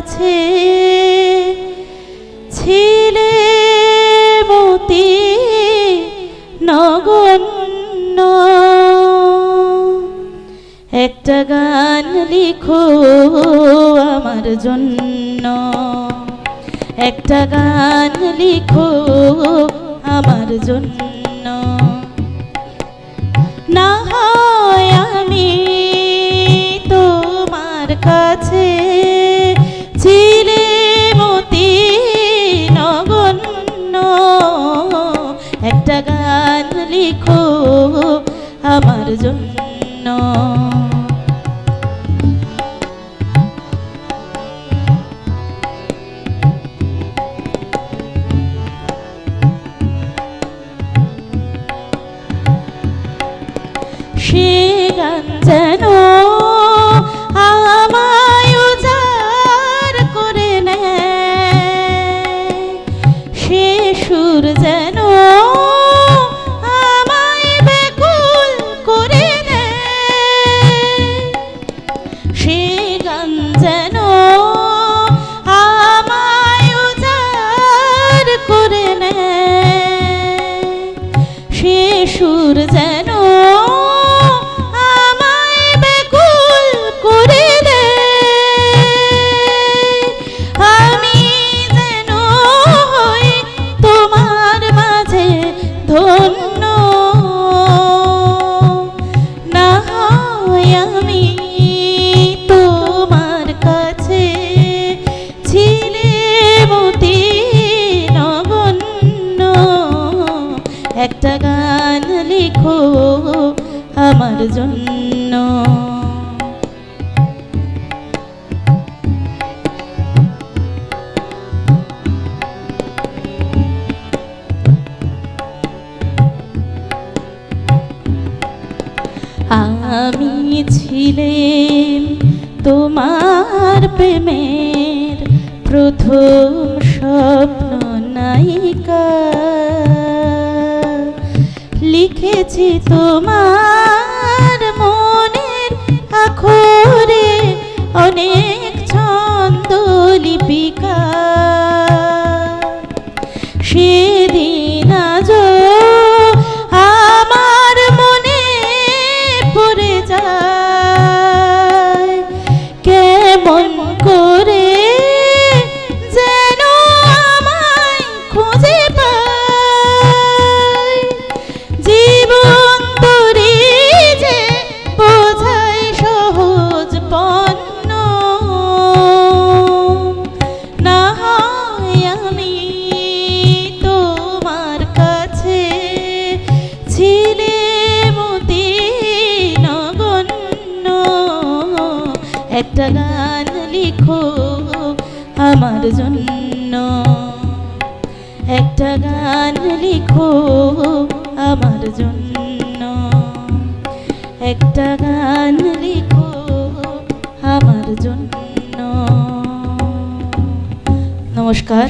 কাছে ছিলে মতি নগণ্য। একটা গান লিখো আমার জন্য। একটা গান লিখো আমার জন্য। না হয় লিখো আমার জন্য। সে গান যেন একটা গান লিখো আমার জন্য। আমি ছিলেন তোমার প্রেমের প্রথম স্বপ্ন নায়িকা। লিখেছি তোমার মনের আখরে অনেক ছন্দ লিপিকা। একটা গান লিখো আমার জন্য। একটা গান লিখো আমার জন্য। একটা গান লিখো আমার জন্য। নমস্কার।